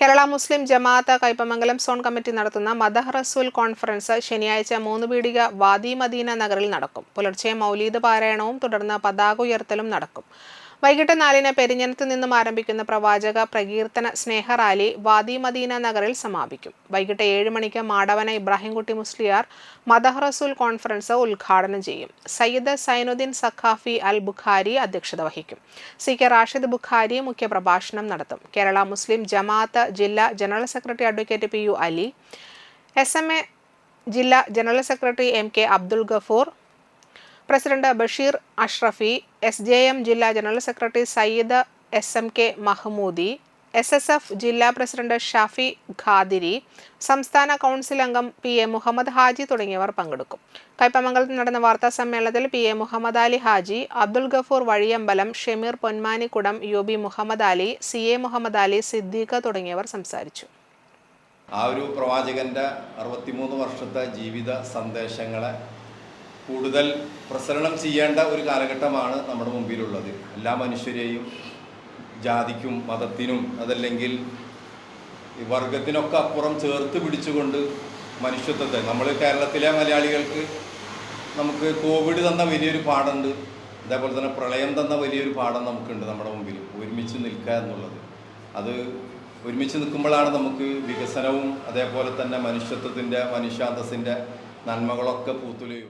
Kerala Muslim Jamaath Kaipamangalam zone committee നടത്തുന്ന മദഹ് റസൂൽ conference ശനിയാഴ്ച മൂന്ന് പീടിക വാദി മദീന നഗറിൽ നടക്കും. പുലർച്ചെ മൗലീദ് പാരായണവും തുടർന്ന് പതാക ഉയർത്തലും നടക്കും. വൈകിട്ട് നാലിന് പെരിഞ്ഞനത്ത് നിന്നും ആരംഭിക്കുന്ന പ്രവാചക പ്രകീർത്തന സ്നേഹ റാലി വാദി മദീന നഗറിൽ സമാപിക്കും. വൈകിട്ട് ഏഴ് മണിക്ക് മാടവന ഇബ്രാഹിംകുട്ടി മുസ്ലിയാർ മദഹ് റസൂൽ കോൺഫറൻസ് ഉദ്ഘാടനം ചെയ്യും. സയ്യിദ് സൈനുദ്ദീൻ സഖാഫി അൽ ബുഖാരി അധ്യക്ഷത വഹിക്കും. സി കെ റാഷിദ് ബുഖാരി മുഖ്യപ്രഭാഷണം നടത്തും. കേരള മുസ്ലിം ജമാഅത്ത് ജില്ലാ general secretary advocate P U Ali S M A ജില്ലാ general secretary M K Abdul Gafoor president Basheer Ashrafi S J M ജില്ലാ general secretary Sayyid S M K Mahmoodi S S F ജില്ലാ president Shafi Qadiri സംസ്ഥാന council അംഗം P A Muhammad Haji തുടങ്ങിയവർ പങ്കെടുക്കും. കൈപ്പമംഗലത്ത് നടന്ന വാർത്താ സമ്മേളനത്തിൽ P A Muhammad Ali Haji Abdul Gafoor Vazhiyambalam Shameer Ponmanikkudam U B Muhammad Ali C A Muhammad Ali Siddique തുടങ്ങിയവർ സംസാരിച്ചു. ആ ഒരു പ്രവാചകന്റെ അറുപത്തിമൂന്ന് വർഷത്തെ ജീവിത സന്ദേശങ്ങളെ കൂടുതൽ പ്രസരണം ചെയ്യേണ്ട ഒരു കാലഘട്ടമാണ് നമ്മുടെ മുമ്പിലുള്ളത്. എല്ലാ മനുഷ്യരെയും ജാതിക്കും മതത്തിനും അതല്ലെങ്കിൽ വർഗത്തിനൊക്കെ അപ്പുറം ചേർത്ത് പിടിച്ചുകൊണ്ട് മനുഷ്യത്വത്തെ നമ്മൾ കേരളത്തിലെ മലയാളികൾക്ക് നമുക്ക് കോവിഡ് തന്ന വലിയൊരു പാഠമുണ്ട്. അതേപോലെ തന്നെ പ്രളയം തന്ന വലിയൊരു പാഠം നമുക്കുണ്ട് നമ്മുടെ മുമ്പിൽ. ഒരുമിച്ച് നിൽക്കുക എന്നുള്ളത്. അത് ഒരുമിച്ച് നിൽക്കുമ്പോഴാണ് നമുക്ക് വികസനവും അതേപോലെ തന്നെ മനുഷ്യത്വത്തിന്റെ മനുഷ്യാന്തസ്സിന്റെ നന്മകളൊക്കെ പൂത്തുലയും